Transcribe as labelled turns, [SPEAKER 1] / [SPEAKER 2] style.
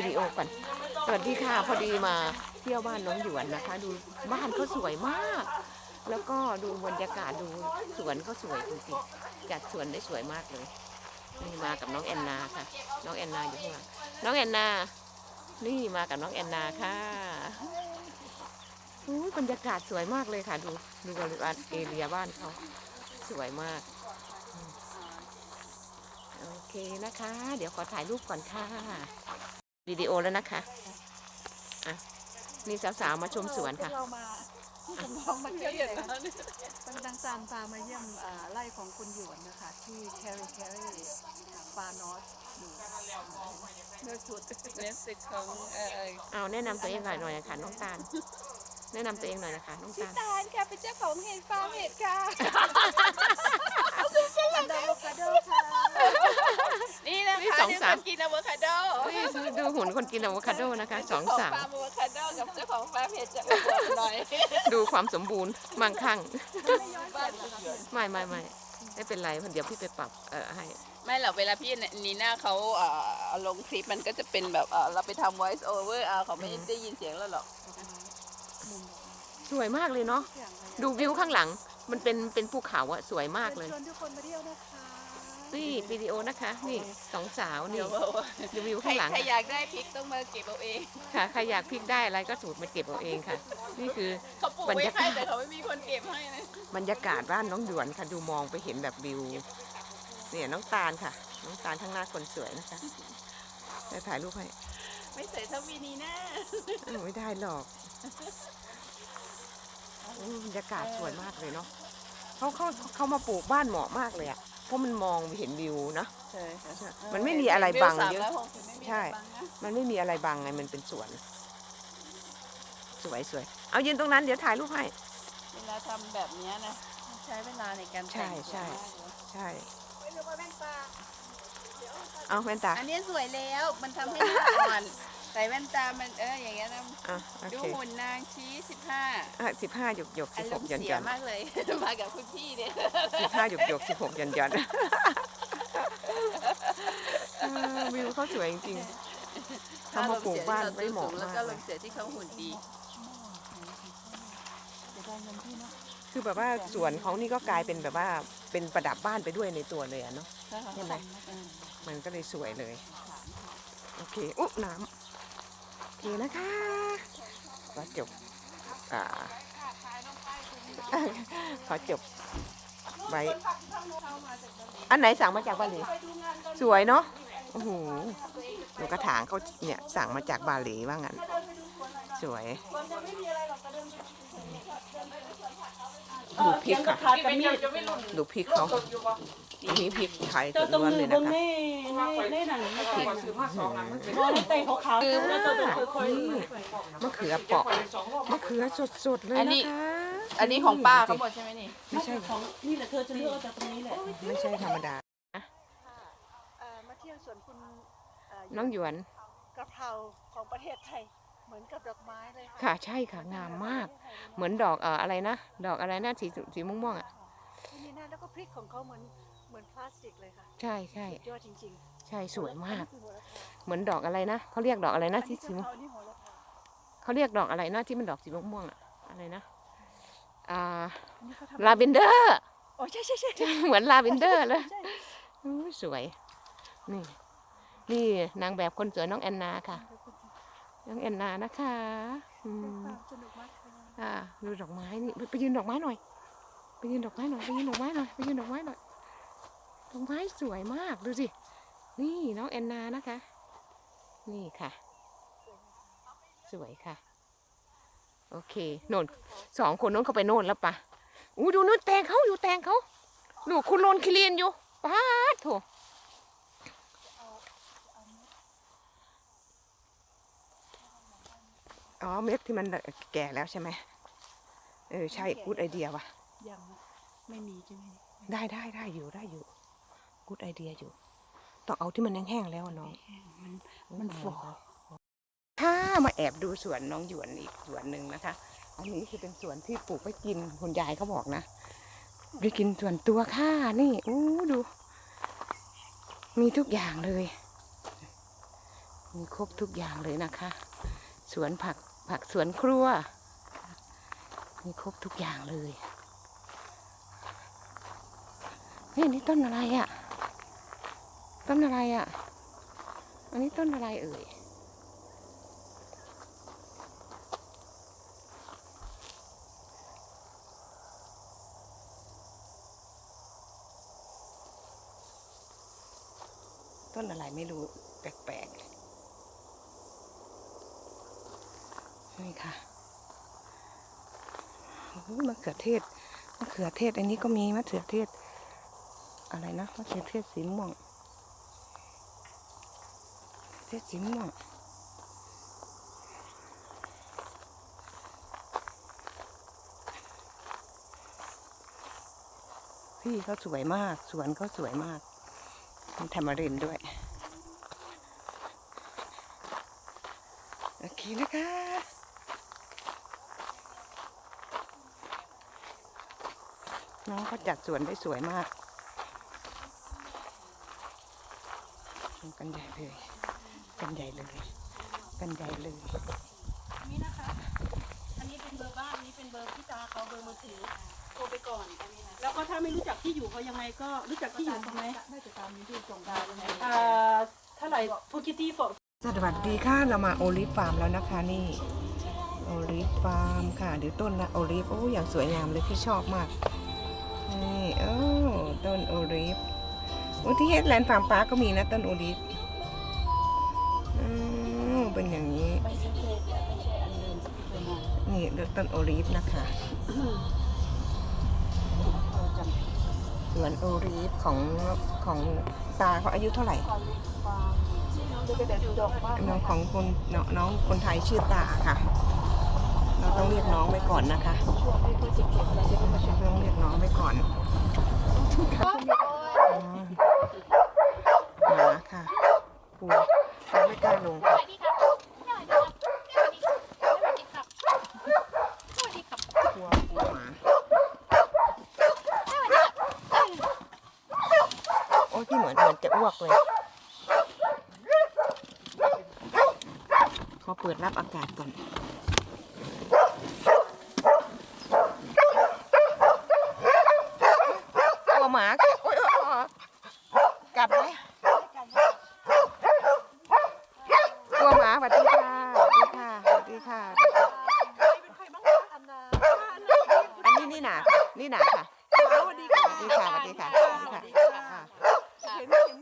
[SPEAKER 1] วิดีโอก่อนสวัสดีค่ะ พอดีมาเที่ยวบ้านน้องหยวนนะคะ ดูบ้านเขาสวยมาก แล้วก็ดูบรรยากาศดูสวนเขาสวยจริงๆจัดสวนได้สวยมากเลยนี่มากับน้องแอนนาค่ะ น้องแอนนาอยู่ข้างหลังน้องแอนนา นี่มากับน้องแอนนาค่ะอู้บรรยากาศสวยมากเลยค่ะ ดูดูบริเวณเอเรียบ้านเขาสวยมากโอเคนะคะ เดี๋ยวขอถ่ายรูปก่อนค่ะ วิดีโอแล้วนะคะอะนี่สาวๆมาชมสวนค่ะ
[SPEAKER 2] เรามาที่จำลองมาเที่ยวเลยค่ะเป็นดังซานพามาเยี่ยมอ่าไร่ของคุณหยวนนะคะ ที่แคริแคริฟานอสอยู่เนื้อสุด
[SPEAKER 3] เนสติกของเอ่อ
[SPEAKER 1] เอาแนะนำตัวเองหน่อยหน่อยนะคะน้องตาล แนะนำตัวเองหน่อยนะคะน้อง
[SPEAKER 3] ชื่อ
[SPEAKER 1] ตาล
[SPEAKER 3] ตาลค่ะเป็นเจ้าของเห็ดฟาร์มเห็ดค่ะ
[SPEAKER 2] อันดาโวคาโดค่ะ
[SPEAKER 3] นี่นะคะ
[SPEAKER 1] นี่ สองสาม
[SPEAKER 3] เดี๋ยวคนกินอะโวคาโด
[SPEAKER 1] นี่ดูหุ่นคนกินอะโวคาโดนะคะสองสาม
[SPEAKER 3] เจ้ขฟาร์มอะโวคาโดกับเจ้าของฟาร์มเห็ดจะอวดหน่อย
[SPEAKER 1] ดูความสมบูรณ์มั่งคั่ง
[SPEAKER 3] บ้าน
[SPEAKER 1] ไม่ไม่ไม่ไม่เป็นไรเดี๋ยวพี่ไปปรับเออให้
[SPEAKER 3] ไม่หรอกเวลาพี่นีน่าเขาเอ่อลงคลิปมันก็จะเป็นแบบเอ่อเราไปทำ voice over เอาเขาไม่ได้ยินเสียงเราหรอก
[SPEAKER 1] สวยมากเลยเนาะ
[SPEAKER 2] อย่างไร
[SPEAKER 1] ดูวิวข้างหลัง มันเป็นเป็นภูเขาอะสวยมากเลย
[SPEAKER 2] ชวนทุกคนมาเที่ยวนะคะ
[SPEAKER 1] นี่วิดีโอนะคะ นี่สองสาวนี่
[SPEAKER 3] เดี๋ยวบอกว่า
[SPEAKER 1] ดูวิว
[SPEAKER 3] ใคร
[SPEAKER 1] ข้างหลัง
[SPEAKER 3] ใครอยากได้พริกต้องมาเก็บเอาเอง
[SPEAKER 1] ค่ะใครอยากพลิกได้อะไรก็สูตรมาเก็บเอาเองค่ะ นี่คือ
[SPEAKER 3] เขาปลูก
[SPEAKER 1] บรร
[SPEAKER 3] ไว้
[SPEAKER 1] ยากาศ
[SPEAKER 3] ให้แต่เขาไม่มีคนเก็บให้นะ
[SPEAKER 1] บรรยากาศบ้านน้องหยวนค่ะ ดูมองไปเห็นแบบวิว เนี่ยน้องตาลค่ะ น้องตาลข้างหน้าคนสวยนะคะจะถ่ายรูปให้
[SPEAKER 3] ไม่ใส่เท่าวีนีน่า
[SPEAKER 1] เออไม่ได้หรอกอืมบรรยากาศสวยมากเลยเนาะเขาเขาเขามาปลูกบ้านเหมาะมากเลยอะ เพราะมันมองเห็นวิวนะ
[SPEAKER 3] ใช่ค่ะ
[SPEAKER 1] มันไม่มีอะไรบังเยอะ
[SPEAKER 3] วิว360ไม่มี
[SPEAKER 1] ใช่
[SPEAKER 3] อะไรบังนะ
[SPEAKER 1] มันไม่มีอะไรบังไง มันเป็นสวน สวยสวย เอายืนตรงนั้นเดี๋ยวถ่ายรูปให้
[SPEAKER 3] เวลาทำแบบเนี้ยนะ ใช้เวลาในการแต่ง
[SPEAKER 1] ใช่ใช่
[SPEAKER 3] สวยมากเลย
[SPEAKER 1] ใช่
[SPEAKER 2] ไม่รู้ว่าแม่งปลา
[SPEAKER 1] เอาแว่นตา
[SPEAKER 3] อันนี้สวยแล้ว มันทำให้หน้าอ่อนใส่แว่นตามันเอออย่างเงี้ยนะ
[SPEAKER 1] อะโอ
[SPEAKER 3] ดู
[SPEAKER 1] เค
[SPEAKER 3] หุ่นนางชี้สิบห้า
[SPEAKER 1] อะสิบห้าหยกหยก
[SPEAKER 3] อา
[SPEAKER 1] สิบ
[SPEAKER 3] ร
[SPEAKER 1] ห
[SPEAKER 3] ม
[SPEAKER 1] ก
[SPEAKER 3] ณ์
[SPEAKER 1] หย่อน
[SPEAKER 3] เสี
[SPEAKER 1] ห
[SPEAKER 3] ย
[SPEAKER 1] ย่อน
[SPEAKER 3] มากเลย มากับคุณพี่เนี่ย
[SPEAKER 1] สิบห้าหยกหยกสิบหกหย่อนหย่อนเออวิวเขาสวยจริงๆเขามาปลูกบ้านไม่เหมาะ
[SPEAKER 3] แล้ว
[SPEAKER 1] มาก
[SPEAKER 3] ก็ล
[SPEAKER 1] เลย
[SPEAKER 3] มเสียที่เขาหุ่นดี
[SPEAKER 2] จะได้เงินพี่เนาะ
[SPEAKER 1] คือแบบว่าสวนเขานี่ก็กลายเป็นแบบว่าเป็นประดับบ้านไปด้วยในตัวเลยอะเนาะใช่ไหมมันก็เลยสวยเลย โอเค อุ๊บน้ำโอ เคนะคะก็จบอ่าขอจบไว้อันไหนสั่งมาจากบาหลีสวยเนาะโอ้โหดูกระถางเขาเนี่ยสั่งมาจากบาหลีว่างั้น สวยดูพริกค่ะ
[SPEAKER 2] ขาดกับมีด
[SPEAKER 1] ดูพริกเขาอันนี้พริกไทย
[SPEAKER 2] เจ้าตรง
[SPEAKER 1] ล้วน
[SPEAKER 2] มื
[SPEAKER 1] เล
[SPEAKER 2] อยบ
[SPEAKER 1] นะ
[SPEAKER 2] น
[SPEAKER 1] คะ
[SPEAKER 2] ในในในหนังไม่ติดมองแต่เขาขาวแล้วตัวตัวค่อย
[SPEAKER 1] นี่มะเขือเปาะมะเขือสดๆเลย
[SPEAKER 3] อัน
[SPEAKER 1] นะ
[SPEAKER 3] นี้
[SPEAKER 1] คะ
[SPEAKER 3] อันนี้ของป้าเขาหมดใช่ไหมนี่
[SPEAKER 1] ไม่ใช่
[SPEAKER 2] ของนี่แหละเธอจะเลือกเอาจากตรงนี้แหละ
[SPEAKER 1] ไม่ใช่ธรรมดา
[SPEAKER 2] มาเที่ยวสวนคุณ
[SPEAKER 1] น้องหยวน
[SPEAKER 2] กะเพราของประเทศไทย เหมือนกับดอกไม้เลย
[SPEAKER 1] ค่ะใช่ค่ะงามมาก เหมือนดอกเอ่ออะไรนะดอกอะไรนะสีสีม่วงๆอะ
[SPEAKER 2] ที่นี่นะแล้วก็พริกของเขาเหมือนเหมือนพลาสติกเลยค่ะ
[SPEAKER 1] ใช่ใช่
[SPEAKER 2] สุดยอดจริง
[SPEAKER 1] ใช่
[SPEAKER 2] ๆ
[SPEAKER 1] สวยมาก
[SPEAKER 2] อันนี้คือหัวละพา
[SPEAKER 1] เหมือนดอกอะไรนะเขาเรียกดอกอะไรนะ
[SPEAKER 2] อั
[SPEAKER 1] ที่สี
[SPEAKER 2] กะ
[SPEAKER 1] ม่วง
[SPEAKER 2] เพรานี่หัวละพา
[SPEAKER 1] เขาเรียกดอกอะไรนะที่มันดอกสีม่วงๆอะอะไรนะอ่า
[SPEAKER 2] อันนี้เขาทำ
[SPEAKER 1] ลาเวนเดอร์
[SPEAKER 2] โอ้ใช่ใช่ใช่ใช่
[SPEAKER 1] เหมือนลาเวนเดอร์เลย
[SPEAKER 2] ใช่
[SPEAKER 1] อุ๊ยสวย นี่ นี่นางแบบคนสวยน้องแอนนาค่ะ น้องแอนนานะคะอืม
[SPEAKER 2] สนุกมากค่ะ
[SPEAKER 1] อ่าดูดอกไม้นี่ไปไปยืนดอกไม้หน่อย ไปยืนดอกไม้หน่อยไปยืนดอกไม้หน่อยไปยืนดอกไม้หน่อยดอกไม้สวยมากดูสินี่น้องแอนนานะคะ นี่ค่ะ สวยค่ะ โอเคโน่นสองคนโน้นเขาไปโน่นแล้วปะอู้ดูนู่นแตงเขาอยู่แตงเขาดูคุณโลนคิเลียนอยู่ป้าดโถ อ๋อเม็ดที่มันแก่แล้วใช่ไหมเออใช่กูดไอเดียว่ะ
[SPEAKER 2] ยังไม่มีใช่ไหม
[SPEAKER 1] ได้ได้ได้อยู่ได้อยู่กูดไอเดียอยู่ ต้องเอาที่มันแห้งๆแล้วอะน้อง
[SPEAKER 2] มันมันฝ่อ
[SPEAKER 1] ถ้ามาแอบดูสวนน้องหยวนอีกสวนหนึ่งนะคะ อันนี้คือเป็นสวนที่ปลูกไว้กินคุณยายเขาบอกนะไปกินส่วนตัวค่ะ นี่อู้ดู มีทุกอย่างเลย มีครบทุกอย่างเลยนะคะ สวนผัก ผักสวนครัว มีครบทุกอย่างเลยเฮ้ยอันนี่ต้นอะไรอะ่ะ ต้นอะไรอะ่ะ อันนี้ต้นอะไรเอ่ย ต้นอะไรไม่รู้แปลกๆ นี่ค่ะมะเขือเทศมะเขือเทศ อันนี้ก็มีมะเขือเทศ อะไรนะมะเขือเทศสีม่วงเทศสีม่วงพี่เขาสวยมาก สวนเขาสวยมากมีธรรมรินด้วย โอเคนะคะ น้องเขาจัดสวนได้สวยมากทำกันใหญ่เลย กันใหญ่เลย กันใหญ่เลย
[SPEAKER 4] นี่นะคะ อันนี้เป็นเบอร์บ้านอันนี้เป็นเบอร์พี่ตาเขาเบอร์มือถือโทรไปก่อนแล้วก็ถ้าไม่รู้จักที่อยู่เขายังไงก็รู้จักที่อยู่เขาไหม
[SPEAKER 2] น่าจะตามนี้ที่ส่งดาวยังไง
[SPEAKER 4] อ่าเท่าไหร่พูกิตี้ฟอ
[SPEAKER 1] สวัสดีค่ะ เรามาโอลิฟฟาร์มแล้วนะคะนี่ โอลิฟฟาร์มค่ะ เดี๋ยวต้นนะโอลิฟโอ้อย่างสวยงามเลยพี่ชอบมาก นี่โอ้ต้นโอลิฟโอ้ที่เฮดแลนด์ฟาร์มปาร์คก็มีนะต้นโอลิฟอืมเป็นอย่างนี้
[SPEAKER 2] ไม่ใช่เจ๊ไม่ใช่อันเดิมที่เคยมา
[SPEAKER 1] นี่เลือกต้นโอลิฟนะคะ
[SPEAKER 2] เราจำผิด
[SPEAKER 1] สวนโอลิฟของของตาเขาอายุเท่าไหร่
[SPEAKER 2] ความความดูเป็นแต่ดอกมาก
[SPEAKER 1] น้องของคนน้องน้องคนไทยชื่อตาค่ะ ก่อนนะคะ
[SPEAKER 2] ช่วงที่เขาจะเก็บเราจะได้มาเช็ค
[SPEAKER 1] ต้องเรียกน้องไว้ก่อนหมาค่ะปูเราไม่กล้าลงค่ะกลัวกลัวหมาโอ้ยพี่เหมือนเหมือนจะอ้วกเลยขอเปิดรับอากาศก่อน นี่หนาค่ะ นี่นาสวัสดีค่ะ
[SPEAKER 4] สวัสดีค่ะ
[SPEAKER 1] สวัสดีค่ะสวัสดีค่ะ เห็นเห็น